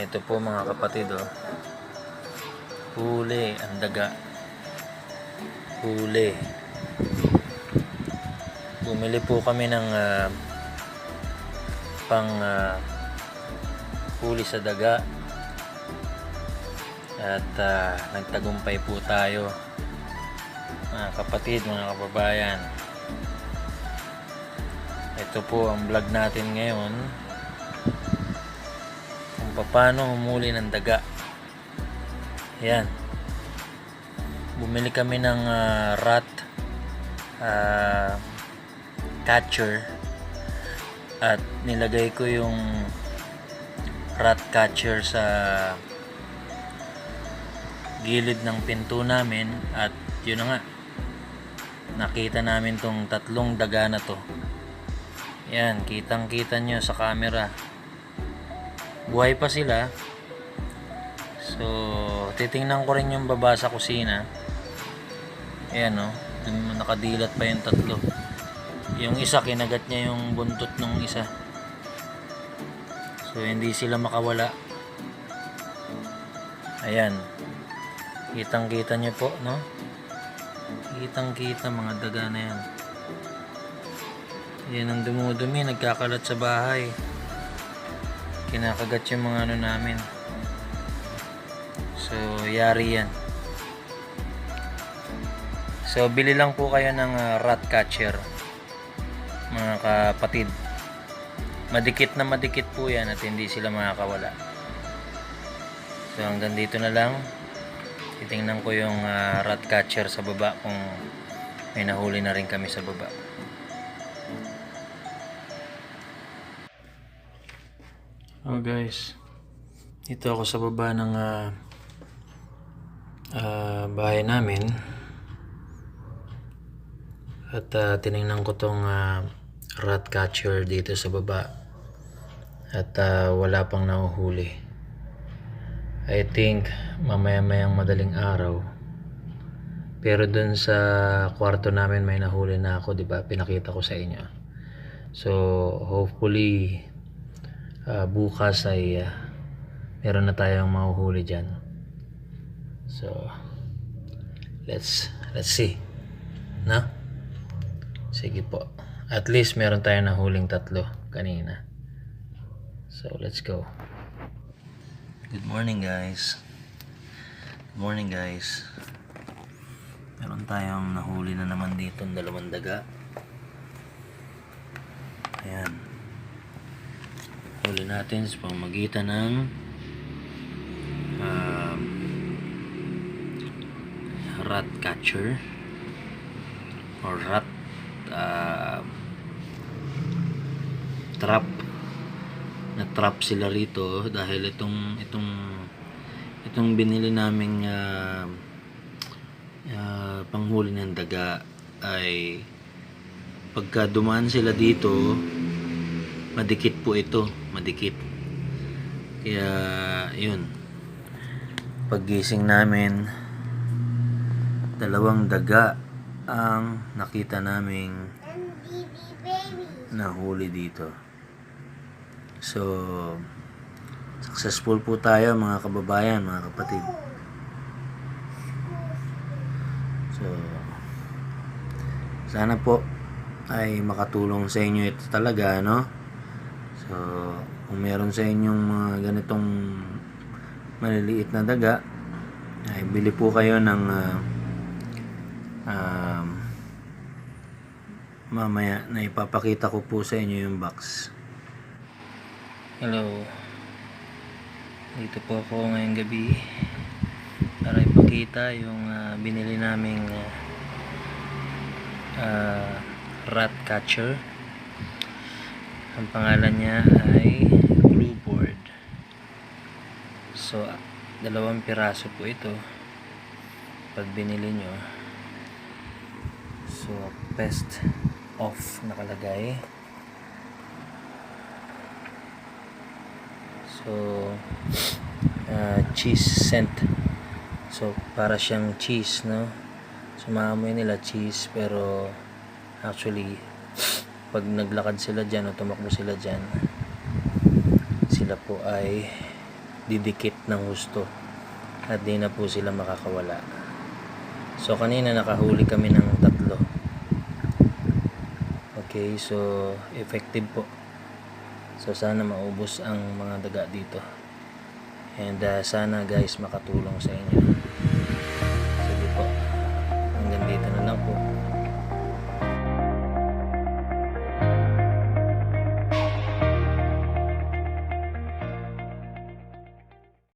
Ito po mga kapatid oh. Huli ang daga. Huli. Bumili po kami ng ah, pang ah, huli sa daga. At ah, nagtagumpay po tayo. Mga kapatid, mga kababayan. Ito po ang vlog natin ngayon paano humuli ng daga. Yan. Bumili kami ng ah, rat ah, catcher at nilagay ko yung rat catcher sa gilid ng pinto namin at yun na nga nakita namin tong tatlong daga na to yan kitang kita nyo sa camera buhay pa sila. So titingnan ko rin yung baba sa kusina. Ayan o dun nakadilat pa yung tatlo. Yung isa kinagat niya yung buntot ng isa. So hindi sila makawala. Ayan. Kitang kita nyo po no? Kitang kita mga daga na yan. Yan ang dumudumi nagkakalat sa bahay kinakagat yung mga ano namin. So yari yan. So bili lang po kayo ng ah, rat catcher mga kapatid. Madikit na madikit po yan at hindi sila makakawala. So hanggang dito na lang. Titingnan ko yung ah, rat catcher sa baba kung may nahuli na rin kami sa baba Oh guys, dito ako sa baba ng ah, ah, bahay namin. At ah, tiningnan ko tong ah, rat catcher dito sa baba. At ah, wala pang nahuhuli. I think mamaya-mayang madaling araw. Pero dun sa kwarto namin may nahuli na ako, 'di ba? Pinakita ko sa inyo. So, hopefully ah, bukas ay ah, meron na tayong mahuhuli diyan. So, let's let's see. Na? Sige po. At least meron tayong nahuling tatlo kanina. So, let's go. Good morning, guys. Good morning, guys. Meron tayong nahuli na naman dito ng dalawang daga. Ayan. Huli natin sa pamagitan ng um, rat catcher or rat uh, trap. Na trap sila rito dahil itong itong itong binili naming uh, uh, panghuli ng daga ay pagka dumaan sila dito madikit po ito madikit. Kaya yun. Paggising namin dalawang daga ang nakita naming nahuli dito. So successful po tayo mga kababayan mga kapatid. So sana po ay makatulong sa inyo ito talaga no so kung meron sa inyong mga ganitong maliliit na daga ay bili po kayo ng ah, um, mamaya na ipapakita ko po sa inyo yung box. Hello. Dito po ako ngayong gabi para ipakita yung ah, binili naming ah, ah, rat catcher ang pangalan niya ay board so dalawang piraso po ito pag binili nyo. So best off nakalagay. So uh, cheese scent. So para siyang cheese no? So nila cheese pero actually pag naglakad sila dyan o tumakbo sila dyan sila po ay didikit ng husto at di na po sila makakawala. So kanina nakahuli kami ng tatlo. Okay, so effective po. So sana maubos ang mga daga dito. And uh, sana guys makatulong sa inyo.